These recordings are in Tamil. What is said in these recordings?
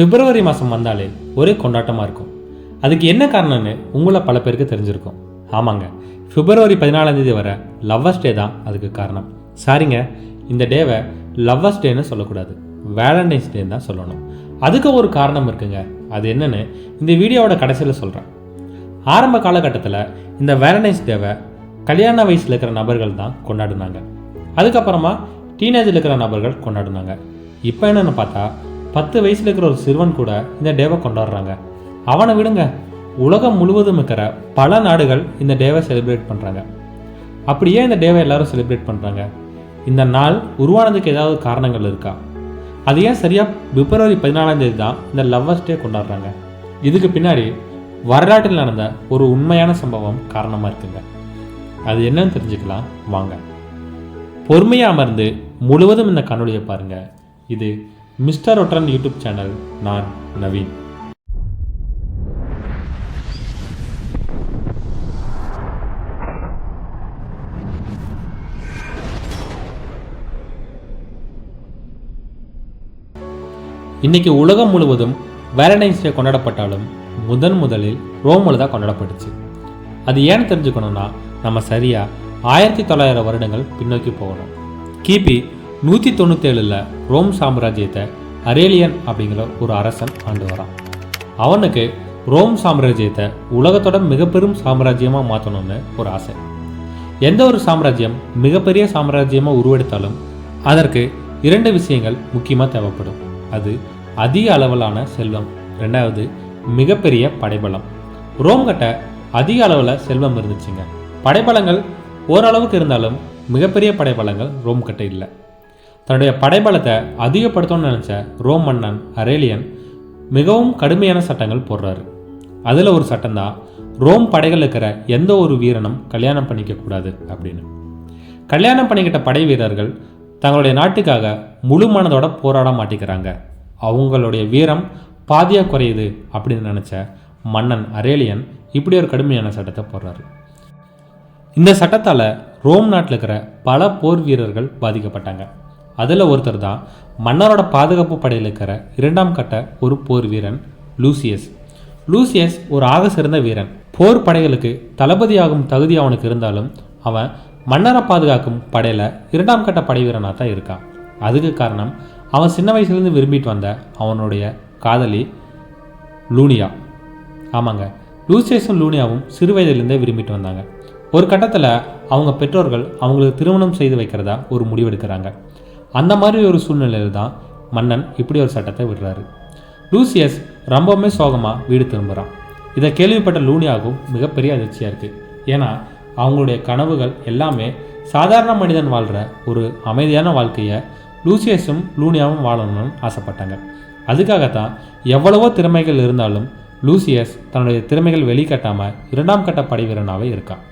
பிப்ரவரி மாதம் வந்தாலே ஒரே கொண்டாட்டமாக இருக்கும். அதுக்கு என்ன காரணம்னு உங்களை பல பேருக்கு தெரிஞ்சிருக்கும். ஆமாங்க. பிப்ரவரி பதினாலாந்தேதி வர லவ்வர்ஸ் டே தான் அதுக்கு காரணம். சாரிங்க. இந்த டேவை லவ்வர்ஸ் டேன்னு சொல்லக்கூடாது. வேலண்டைன்ஸ் டேன்னு தான் சொல்லணும். அதுக்கு ஒரு காரணம் இருக்குங்க. அது என்னன்னு இந்த வீடியோவோட கடைசியில் சொல்கிறேன் ஆரம்ப காலகட்டத்தில் இந்த வேலண்டைன்ஸ் டேவை கல்யாண வயசில் இருக்கிற நபர்கள் தான் கொண்டாடினாங்க. அதுக்கப்புறமா டீனேஜில் இருக்கிற நபர்கள் கொண்டாடினாங்க. இப்போ என்னென்னு பார்த்தா பத்து வயசில் இருக்கிற ஒரு சிறுவன் கூட இந்த டேவை கொண்டாடுறாங்க. அவனை விடுங்க. உலகம் முழுவதும் இருக்கிற பல நாடுகள் இந்த டேவை செலிப்ரேட் பண்ணுறாங்க அப்படி ஏன் இந்த டேவை எல்லாரும் செலிப்ரேட் பண்ணுறாங்க இந்த நாள் உருவானதுக்கு ஏதாவது காரணங்கள் இருக்கா? அது ஏன் சரியாக பிப்ரவரி பதினாலாம் தேதி தான் இந்த லவ்வர்ஸ் டே கொண்டாடுறாங்க? இதுக்கு பின்னாடி வரலாற்றில் நடந்த ஒரு உண்மையான சம்பவம் காரணமாக இருக்குங்க. அது என்னன்னு தெரிஞ்சுக்கலாம். வாங்க. பொறுமையாக அமர்ந்து முழுவதும் இந்த காணொலியை பாருங்க. இது மிஸ்டர் ஒட்டன் யூடியூப் சேனல். நான் நவீன். இன்னைக்கு உலகம் முழுவதும் வேலண்டைன்ஸ் டே கொண்டாடப்பட்டாலும் முதன் முதலில் ரோமில் தான் கொண்டாடப்பட்டுச்சு. அது ஏன்னு தெரிஞ்சுக்கணும்னா நம்ம சரியா ஆயிரத்தி தொள்ளாயிரம் வருடங்கள் பின்னோக்கி போகணும். கிபி நூற்றி தொண்ணூத்தேழில் ரோம் சாம்ராஜ்யத்தை அரேலியன் அப்படிங்கிற ஒரு அரசன் ஆண்டு வரான். அவனுக்கு ரோம் சாம்ராஜ்யத்தை உலகத்தோட மிகப்பெரும் சாம்ராஜ்யமாக மாற்றணும்னு ஒரு ஆசை. எந்த ஒரு சாம்ராஜ்யம் மிகப்பெரிய சாம்ராஜ்யமாக உருவெடுத்தாலும் அதற்கு இரண்டு விஷயங்கள் முக்கியமாக தேவைப்படும். அது அதிக அளவிலான செல்வம் ரெண்டாவது மிகப்பெரிய படைபலம். ரோம் கட்ட அதிக அளவில் செல்வம் இருந்துச்சுங்க. படைபலங்கள் ஓரளவுக்கு இருந்தாலும் மிகப்பெரிய படைபலங்கள் ரோம் கட்ட இல்லை. தன்னுடைய படைபலத்தை அதிகப்படுத்தணும்னு நினச்ச ரோம் மன்னன் அரேலியன் மிகவும் கடுமையான சட்டங்கள் போடுறாரு. அதில் ஒரு சட்டம் தான் ரோம் படைகள் இருக்கிற எந்த ஒரு வீரனும் கல்யாணம் பண்ணிக்க கூடாது அப்படின்னு. கல்யாணம் பண்ணிக்கிட்ட படை வீரர்கள் தங்களுடைய நாட்டுக்காக முழு மனதோட போராட மாட்டேங்கிறாங்க. அவங்களுடைய வீரம் பாதியாக குறையுது அப்படின்னு நினச்ச மன்னன் அரேலியன் இப்படி ஒரு கடுமையான சட்டத்தை போடுறாரு. இந்த சட்டத்தால் ரோம் நாட்டில் இருக்கிற பல போர் வீரர்கள் பாதிக்கப்பட்டாங்க. அதில் ஒருத்தர் தான் மன்னரோட பாதுகாப்பு படையில் இருக்கிற இரண்டாம் கட்ட ஒரு போர் வீரன் லூசியஸ். லூசியஸ் ஒரு ஆக சிறந்த வீரன். போர் படைகளுக்கு தளபதியாகும் தகுதி அவனுக்கு இருந்தாலும் அவன் மன்னரை பாதுகாக்கும் படையில் இரண்டாம் கட்ட படை வீரனாக தான் இருக்கான். அதுக்கு காரணம் அவன் சின்ன வயசுலேருந்து விரும்பிட்டு வந்த அவனுடைய காதலி லூனியா. ஆமாங்க லூசியஸும் லூனியாவும் சிறு வயதிலிருந்தே விரும்பிட்டு வந்தாங்க. ஒரு கட்டத்தில் அவங்க பெற்றோர்கள் அவங்களுக்கு திருமணம் செய்து வைக்கிறதா ஒரு முடிவெடுக்கிறாங்க. அந்த மாதிரி ஒரு சூழ்நிலையில் தான் மன்னன் இப்படி ஒரு சட்டத்தை விடுறாரு. லூசியஸ் ரொம்பவுமே சோகமாக வீடு திரும்புகிறான் இதை கேள்விப்பட்ட லூனியாகவும் மிகப்பெரிய அதிர்ச்சியாக இருக்குது ஏன்னா அவங்களுடைய கனவுகள் எல்லாமே சாதாரண மனிதன் வாழ்கிற ஒரு அமைதியான வாழ்க்கையை லூசியஸும் லூனியாவும் வாழணும்னு ஆசைப்பட்டாங்க. அதுக்காகத்தான் எவ்வளவோ திறமைகள் இருந்தாலும் லூசியஸ் தன்னுடைய திறமைகள் வெளிக்கட்டாமல் இரண்டாம் கட்ட படை வீரனாகவே இருக்கான்.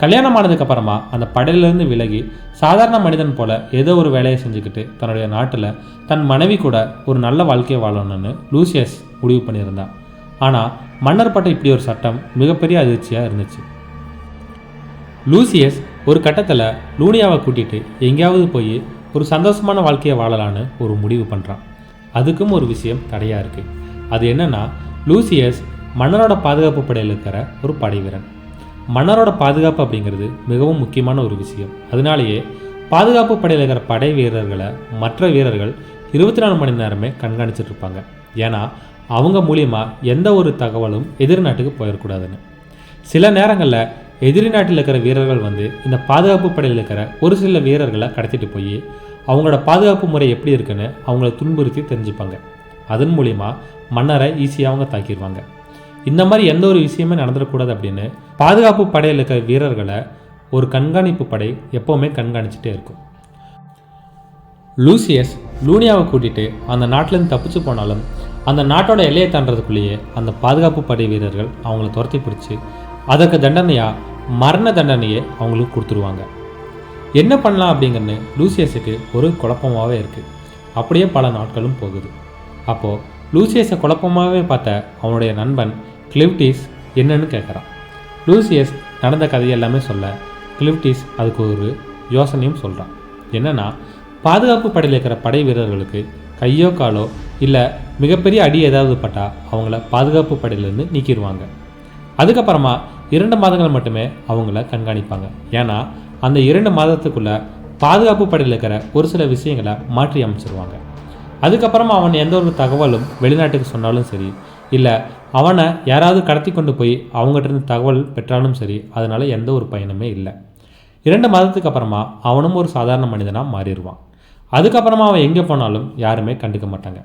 கல்யாணம் ஆனதுக்கு அப்புறமா அந்த படையிலிருந்து விலகி சாதாரண மனிதன் போல ஏதோ ஒரு வேலையை செஞ்சுக்கிட்டு தன்னுடைய நாட்டில் தன் மனைவி கூட ஒரு நல்ல வாழ்க்கையை வாழணும்னு லூசியஸ் முடிவு பண்ணியிருந்தான் ஆனால் மன்னர் பட்ட இப்படி ஒரு சட்டம் மிகப்பெரிய அதிர்ச்சியாக இருந்துச்சு. லூசியஸ் ஒரு கட்டத்தில் லூனியாவை கூட்டிட்டு எங்கேயாவது போய் ஒரு சந்தோஷமான வாழ்க்கையை வாழலான்னு ஒரு முடிவு பண்ணுறான் அதுக்கும் ஒரு விஷயம் தடையாக இருக்குது அது என்னன்னா லூசியஸ் மன்னரோட பாதுகாப்பு படையில் இருக்கிற ஒரு படை வீரன் மன்னரோட பாதுகாப்பு அப்படிங்கிறது மிகவும் முக்கியமான ஒரு விஷயம். அதனாலேயே பாதுகாப்பு படையில் இருக்கிற படை வீரர்களை மற்ற வீரர்கள் இருபத்தி நாலு மணி நேரமே கண்காணிச்சிட்டு இருப்பாங்க. ஏன்னா அவங்க மூலியமாக எந்த ஒரு தகவலும் எதிர் நாட்டுக்கு போயிடக்கூடாதுன்னு. சில நேரங்களில் எதிரி நாட்டில் இருக்கிற வீரர்கள் வந்து இந்த பாதுகாப்பு படையில் இருக்கிற ஒரு சில வீரர்களை கடத்திட்டு போய் அவங்களோட பாதுகாப்பு முறை எப்படி இருக்குன்னு அவங்கள துன்புறுத்தி தெரிஞ்சுப்பாங்க. அதன் மூலிமா மன்னரை ஈஸியாக அவங்க தாக்கிடுவாங்க இந்த மாதிரி எந்த ஒரு விஷயமே நடந்துடக்கூடாது அப்படின்னு பாதுகாப்பு படையில் இருக்கிற வீரர்களை ஒரு கண்காணிப்பு படை எப்போவுமே கண்காணிச்சுட்டே இருக்கும். லூசியஸ் லூனியாவை கூட்டிட்டு அந்த நாட்டிலேருந்து தப்பிச்சு போனாலும் அந்த நாட்டோட எல்லையை தாண்டதுக்குள்ளேயே அந்த பாதுகாப்பு படை வீரர்கள் அவங்கள துரத்தி பிடிச்சி அதற்கு தண்டனையாக மரண தண்டனையை அவங்களுக்கு கொடுத்துருவாங்க. என்ன பண்ணலாம் அப்படிங்கன்னு லூசியஸுக்கு ஒரு குழப்பமாகவே இருக்குது அப்படியே பல நாட்களும் போகுது. அப்போது லூசியஸை குழப்பமாகவே பார்த்த அவனுடைய நண்பன் கிளிவ்டிஸ் என்னன்னு கேட்குறான். லூசியஸ் நடந்த கதையை எல்லாமே சொல்ல கிளிவ்டிஸ் அதுக்கு ஒரு யோசனையும் சொல்கிறான் என்னென்னா பாதுகாப்பு படையில் இருக்கிற படை வீரர்களுக்கு கையோ காலோ இல்லை மிகப்பெரிய அடி ஏதாவது பட்டால் அவங்கள பாதுகாப்பு படையிலேருந்து நீக்கிடுவாங்க. அதுக்கப்புறமா இரண்டு மாதங்கள் மட்டுமே அவங்கள கண்காணிப்பாங்க. ஏன்னா அந்த இரண்டு மாதத்துக்குள்ளே பாதுகாப்பு படையில் இருக்கிற ஒரு சில விஷயங்களை மாற்றி அமைச்சிருவாங்க. அதுக்கப்புறமா அவன் எந்த ஒரு தகவலும் வெளிநாட்டுக்கு சொன்னாலும் சரி இல்லை அவனை யாராவது கடத்தி கொண்டு போய் அவங்ககிட்ட இருந்து தகவல் பெற்றாலும் சரி அதனால எந்த ஒரு பயனுமே இல்லை. இரண்டு மாதத்துக்கு அப்புறமா அவனும் ஒரு சாதாரண மனிதனாக மாறிடுவான். அதுக்கப்புறமா அவன் எங்கே போனாலும் யாருமே கண்டுக்க மாட்டாங்க.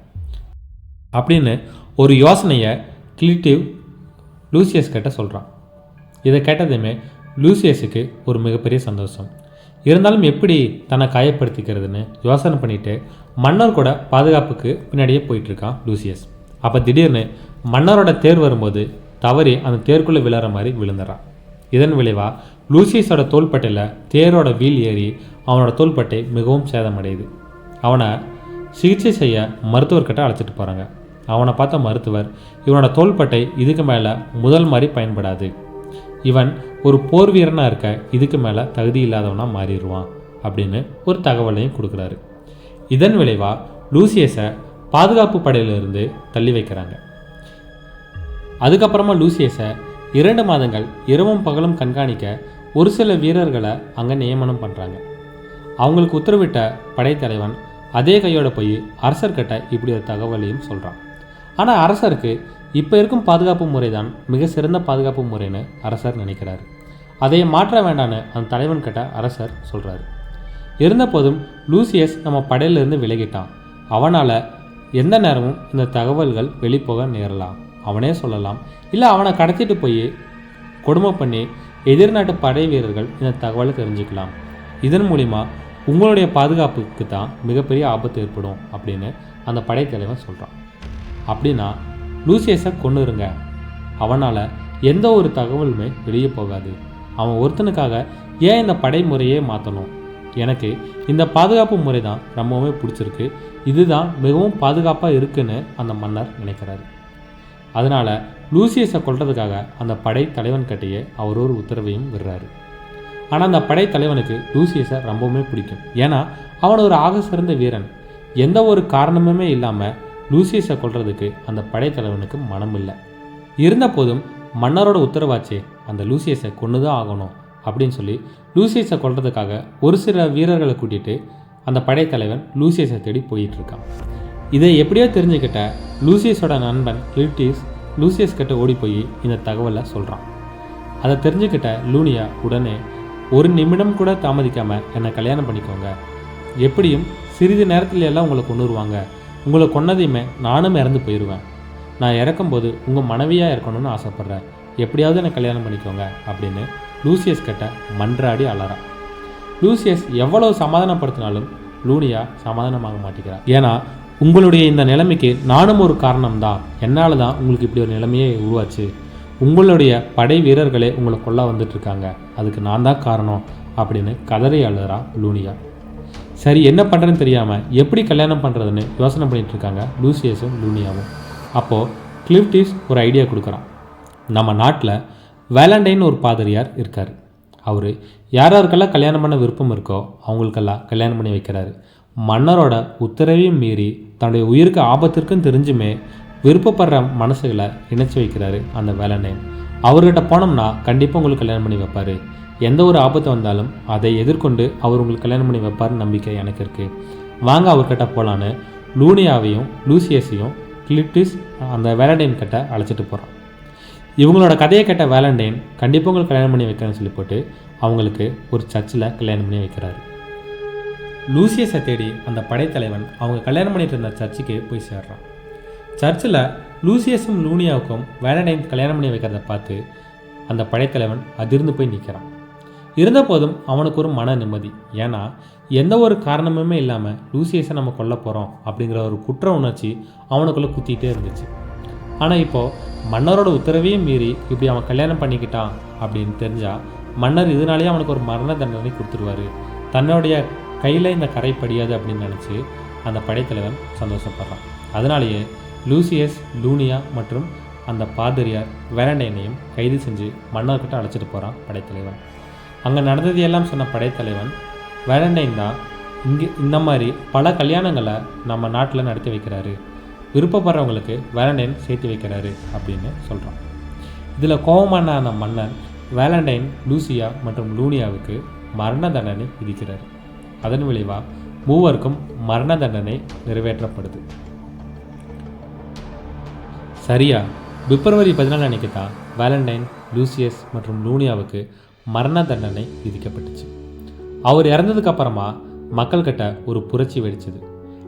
அப்படின்னு ஒரு யோசனையை கிளிட்டிவ் லூசியஸ் கிட்ட சொல்கிறான் இதை கேட்டதுமே லூசியஸுக்கு ஒரு மிகப்பெரிய சந்தோஷம். இருந்தாலும் எப்படி தன்னை காயப்படுத்திக்கிறதுன்னு யோசனை பண்ணிட்டு மன்னர் கூட பாதுகாப்புக்கு பின்னாடியே போயிட்டுருக்கான் லூசியஸ். அப்போ திடீர்னு மன்னரோட தேர் வரும்போது தவறி அந்த தேருக்குள்ளே விழுற மாதிரி விழுந்துறான். இதன் விளைவாக லூசியஸோட தோள்பட்டையில் தேரோட வீல் ஏறி அவனோட தோள்பட்டை மிகவும் சேதமடையுது. அவனை சிகிச்சை செய்ய மருத்துவர்கிட்ட அழைச்சிட்டு போகிறாங்க அவனை பார்த்த மருத்துவர் இவனோட தோள்பட்டை இதுக்கு மேலே முதல் மாதிரி பயன்படாது. இவன் ஒரு போர் வீரனாக இருக்க இதுக்கு மேலே தகுதி இல்லாதவனாக மாறிடுவான் அப்படின்னு ஒரு தகவலையும் கொடுக்குறாரு. இதன் விளைவா லூசியஸை பாதுகாப்பு படையிலிருந்து தள்ளி வைக்கிறாங்க. அதுக்கப்புறமா லூசியஸை இரண்டு மாதங்கள் இரவும் பகலும் கண்காணிக்க ஒரு சில வீரர்களை அங்கே நியமனம் பண்ணுறாங்க அவங்களுக்கு உத்தரவிட்ட படைத்தலைவன் அதே கையோட போய் அரசர்கிட்ட இப்படி ஒரு தகவலையும் சொல்கிறான் ஆனால் அரசருக்கு இப்போ இருக்கும் பாதுகாப்பு முறை தான் மிக சிறந்த பாதுகாப்பு முறைன்னு அரசர் நினைக்கிறார். அதை மாற்ற வேண்டான்னு அந்த தலைவன் கிட்ட அரசர் சொல்கிறாரு இருந்தபோதும் லூசியஸ் நம்ம படையிலிருந்து விலகிட்டான். அவனால் எந்த நேரமும் இந்த தகவல்கள் வெளிப்போக நேரலாம். அவனே சொல்லலாம். இல்லை அவனை கடத்திட்டு போய் கொடுமை பண்ணி எதிர்நாட்டு படை வீரர்கள் இந்த தகவலை தெரிஞ்சுக்கலாம். இதன் மூலிமா உங்களுடைய பாதுகாப்புக்கு தான் மிகப்பெரிய ஆபத்து ஏற்படும் அப்படின்னு அந்த படைத்தலைவன் சொல்கிறான் அப்படின்னா லூசியஸை கொண்டுருங்க அவனால் எந்த ஒரு தகவலுமே வெளியே போகாது. அவன் ஒருத்தனுக்காக ஏன் இந்த படைமுறையே மாற்றணும் எனக்கு இந்த பாதுகாப்பு முறை தான் ரொம்பவுமே பிடிச்சிருக்கு. இதுதான் மிகவும் பாதுகாப்பாக இருக்குன்னு அந்த மன்னர் நினைக்கிறாரு. அதனால் லூசியஸை கொல்றதுக்காக அந்த படை தலைவன் கட்டையே அவர் ஒரு உத்தரவையும் விடுறாரு. ஆனால் அந்த படை தலைவனுக்கு லூசியஸை ரொம்பவுமே பிடிக்கும். ஏன்னா அவன் ஒரு ஆக சிறந்த வீரன். எந்த ஒரு காரணமுமே இல்லாமல் லூசியஸை கொள்றதுக்கு அந்த படைத்தலைவனுக்கு மனம் இல்லை இருந்தபோதும் மன்னரோட உத்தரவாச்சே அந்த லூசியஸை கொண்டு தான் ஆகணும் அப்படின்னு சொல்லி லூசியஸை கொள்றதுக்காக ஒரு சில வீரர்களை கூட்டிட்டு அந்த படைத்தலைவன் லூசியஸை தேடி போயிட்டு இருக்கான் இதை எப்படியோ தெரிஞ்சுக்கிட்ட லூசியஸோட நண்பன் லிட்டிஸ் லூசியஸ் கிட்ட ஓடி போய் இந்த தகவலை சொல்கிறான் அதை தெரிஞ்சுக்கிட்ட லூனியா உடனே ஒரு நிமிடம் கூட தாமதிக்காமல் என்னை கல்யாணம் பண்ணிக்கோங்க. எப்படியும் சிறிது நேரத்துல எல்லாம் உங்களை கொண்டுருவாங்க உங்களை கொன்னதையுமே நானும் இறந்து போயிடுவேன். நான் இறக்கும்போது உங்கள் மனைவியாக இருக்கணும்னு ஆசைப்பட்றேன். எப்படியாவது என்னை கல்யாணம் பண்ணிக்கோங்க அப்படின்னு லூசியஸ் கிட்ட மன்றாடி அலறான் லூசியஸ் எவ்வளவு சமாதானப்படுத்தினாலும் லூனியா சமாதானமாக மாட்டேங்கிறார் ஏன்னா உங்களுடைய இந்த நிலைமைக்கு நானும் ஒரு காரணம் தான் என்னால் தான் உங்களுக்கு இப்படி ஒரு நிலைமையே உருவாச்சு. உங்களுடைய படை வீரர்களே உங்களை கொல்ல வந்துட்டு இருக்காங்க. அதுக்கு நான் தான் காரணம் அப்படின்னு கதறி அழுகிறா லூனியா. சரி என்ன பண்ணுறதுன்னு தெரியாமல் எப்படி கல்யாணம் பண்ணுறதுன்னு யோசனை பண்ணிட்டு இருக்காங்க லூசியஸும் லூனியாவும். அப்போது கிளிப்டிஸ் ஒரு ஐடியா கொடுக்குறான். நம்ம நாட்டில் வேலண்டைன் ஒரு பாதிரியார் இருக்கார். அவர் யார் யாருக்கெல்லாம் கல்யாணம் பண்ண விருப்பம் இருக்கோ அவங்களுக்கெல்லாம் கல்யாணம் பண்ணி வைக்கிறாரு. மன்னரோட உத்தரவையும் மீறி தன்னுடைய உயிருக்கு ஆபத்திற்கும் தெரிஞ்சுமே விருப்பப்படுற மனசுகளை இணைச்சி வைக்கிறாரு அந்த வேலண்டைன். அவர்கிட்ட போனோம்னா கண்டிப்பாக உங்களுக்கு கல்யாணம் பண்ணி வைப்பார். எந்த ஒரு ஆபத்து வந்தாலும் அதை எதிர்கொண்டு அவர் உங்களுக்கு கல்யாணம் பண்ணி வைப்பாருன்னு நம்பிக்கை எனக்கு இருக்குது வாங்க அவர்கிட்ட போகலான்னு லூனியாவையும் லூசியஸையும் கிளிப்டிஸ் அந்த வேலண்டைன் கிட்ட அழைச்சிட்டு போகிறான் இவங்களோட கதையை கேட்ட வேலண்டைன் கண்டிப்பாக உங்களுக்கு கல்யாணம் பண்ணி வைக்கிறேன்னு சொல்லி போட்டு அவங்களுக்கு ஒரு சர்ச்சில் கல்யாணம் பண்ணி வைக்கிறாரு. லூசியஸை தேடி அந்த படைத்தலைவன் அவங்க கல்யாணம் பண்ணிட்டு இருந்த சர்ச்சுக்கு போய் சேர்றான். சர்ச்சில் லூசியஸும் லூனியாவுக்கும் வேலண்டைன் கல்யாணம் பண்ணி வைக்கிறத பார்த்து அந்த படைத்தலைவன் அதிர்ந்து போய் நிற்கிறான் இருந்தபோதும் அவனுக்கு ஒரு மன நிம்மதி. ஏன்னா எந்த ஒரு காரணமுமே இல்லாமல் லூசியஸை நம்ம கொல்ல போகிறோம் அப்படிங்கிற ஒரு குற்ற உணர்ச்சி அவனுக்குள்ளே குத்திட்டே இருந்துச்சு. ஆனால் இப்போது மன்னரோட உத்தரவையும் மீறி இப்படி அவன் கல்யாணம் பண்ணிக்கிட்டான் அப்படின்னு தெரிஞ்சால் மன்னர் இதனாலேயே அவனுக்கு ஒரு மரண தண்டனை கொடுத்துருவாரு. தன்னுடைய கையில் இந்த கரை படியாது அப்படின்னு நினச்சி அந்த படைத்தலைவன் சந்தோஷப்படுறான். அதனாலேயே லூசியஸ் லூனியா மற்றும் அந்த பாதிரியார் வேலண்டைனையும் கைது செஞ்சு மன்னர்கிட்ட அழைச்சிட்டு போகிறான் படைத்தலைவன். அங்கே நடந்ததையெல்லாம் சொன்ன படைத்தலைவன் வேலண்டைன் தான் இங்கே இந்த மாதிரி பல கல்யாணங்களை நம்ம நாட்டில் நடத்தி வைக்கிறாரு. விருப்பப்படுறவங்களுக்கு வேலண்டைன் சேர்த்து வைக்கிறாரு அப்படின்னு சொல்கிறான் இதில் கோபமான அந்த மன்னன் வேலண்டைன் லூசியா மற்றும் லூனியாவுக்கு மரண தண்டனை விதிக்கிறார். அதன் விளைவாக மூவருக்கும் மரண தண்டனை நிறைவேற்றப்படுது. சரியா? பிப்ரவரி பதினாலு அன்னைக்கு தான் வேலண்டைன் லூசியஸ் மற்றும் லூனியாவுக்கு மரண தண்டனை விதிக்கப்பட்டுச்சு. அவர் இறந்ததுக்கு அப்புறமா மக்கள்கிட்ட ஒரு புரட்சி வெடிச்சது.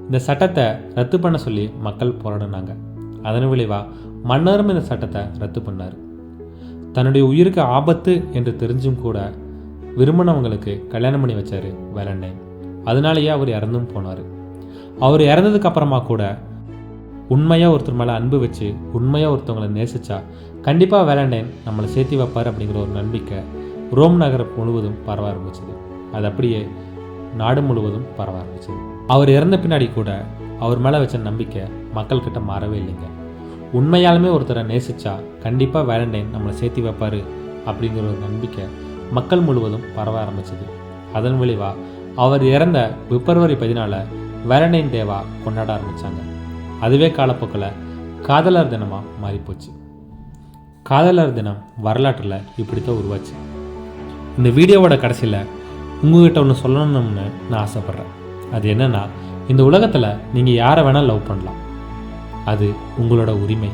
இந்த சட்டத்தை ரத்து பண்ண சொல்லி மக்கள் போராடினாங்க. அதன் விளைவாக மன்னரும் இந்த சட்டத்தை ரத்து பண்ணார். தன்னுடைய உயிருக்கு ஆபத்து என்று தெரிஞ்சும் கூட விரும்பினவங்களுக்கு கல்யாணம் பண்ணி வச்சார் வேலண்ணை. அதனாலேயே அவர் இறந்தும் போனார். அவர் இறந்ததுக்கு அப்புறமா கூட உண்மையாக ஒருத்தர் மேலே அன்பு வச்சு உண்மையாக ஒருத்தவங்களை நேசிச்சா கண்டிப்பாக வேலண்டைன் நம்மளை சேர்த்தி வைப்பார் அப்படிங்கிற ஒரு நம்பிக்கை ரோம் நகரம் முழுவதும் பரவ ஆரம்பிச்சது. அது அப்படியே நாடு முழுவதும் பரவ ஆரம்பிச்சது. அவர் இறந்த பின்னாடி கூட அவர் மேலே வச்ச நம்பிக்கை மக்கள்கிட்ட மாறவே இல்லைங்க. உண்மையாலுமே ஒருத்தரை நேசிச்சா கண்டிப்பாக வேலண்டைன் நம்மளை சேர்த்து வைப்பார் அப்படிங்கிற ஒரு நம்பிக்கை மக்கள் முழுவதும் பரவ ஆரம்பிச்சது. அதன் விளைவாக அவர் இறந்த பிப்ரவரி பதினால வேலண்டைன் டேவா கொண்டாட ஆரம்பித்தாங்க அதுவே காலப்போக்கில் காதலர் தினமாக மாறிப்போச்சு. காதலர் தினம் வரலாற்றில் இப்படித்தான் உருவாச்சு. இந்த வீடியோவோட கடைசியில் உங்ககிட்ட ஒன்று சொல்லணும்னு நான் ஆசைப்பட்றேன். அது என்னென்னா இந்த உலகத்தில் நீங்கள் யாரை வேணால் லவ் பண்ணலாம். அது உங்களோட உரிமை.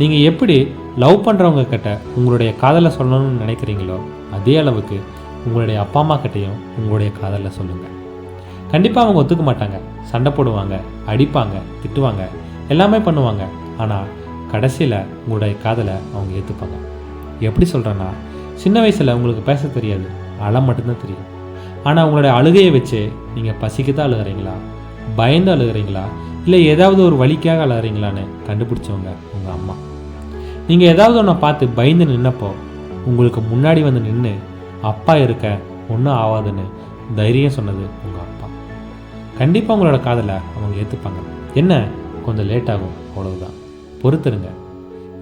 நீங்கள் எப்படி லவ் பண்ணுறவங்க கிட்ட உங்களுடைய காதலை சொல்லணும்னு நினைக்கிறீங்களோ அதே அளவுக்கு உங்களுடைய அப்பா அம்மா கிட்டேயும் உங்களுடைய காதலை சொல்லுங்கள் கண்டிப்பாக அவங்க ஒத்துக்க மாட்டாங்க. சண்டை போடுவாங்க அடிப்பாங்க திட்டுவாங்க எல்லாமே பண்ணுவாங்க. ஆனால் கடைசியில் உங்களுடைய காதலை அவங்க ஏற்றுப்பாங்க எப்படி சொல்கிறேன்னா சின்ன வயசில் உங்களுக்கு பேச தெரியாது. அழ மட்டும்தான் தெரியும். ஆனால் உங்களுடைய அழுகையை வச்சு நீங்கள் பசிக்கு தான் அழுகிறீங்களா? பயந்து அழுகிறீங்களா? இல்லை ஏதாவது ஒரு வழிக்காக அழுகிறீங்களான்னு கண்டுபிடிச்சவங்க உங்கள் அம்மா. நீங்கள் ஏதாவது ஒன்றை பார்த்து பயந்து நின்னப்போ உங்களுக்கு முன்னாடி வந்து நின்று அப்பா இருக்க ஒன்றும் ஆகாதுன்னு தைரியம் சொன்னது உங்கள் அப்பா. கண்டிப்பாக உங்களோட காதலை அவங்க ஏற்றுப்பாங்க என்ன? கொஞ்சம் லேட் ஆகும். அவ்வளவுதான். பொறுத்துருங்க.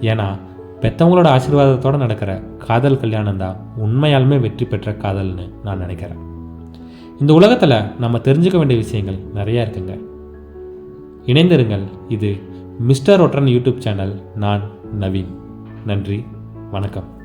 ஏன்னா பெற்றவங்களோட ஆசீர்வாதத்தோடு நடக்கிற காதல் கல்யாணம் தான் உண்மையாலுமே வெற்றி பெற்ற காதல்னு நான் நினைக்கிறேன். இந்த உலகத்தில் நம்ம தெரிஞ்சுக்க வேண்டிய விஷயங்கள் நிறையா இருக்குங்க. இணைந்திருங்கள். இது மிஸ்டர் ஒட்ரன் யூடியூப் சேனல். நான் நவீன். நன்றி. வணக்கம்.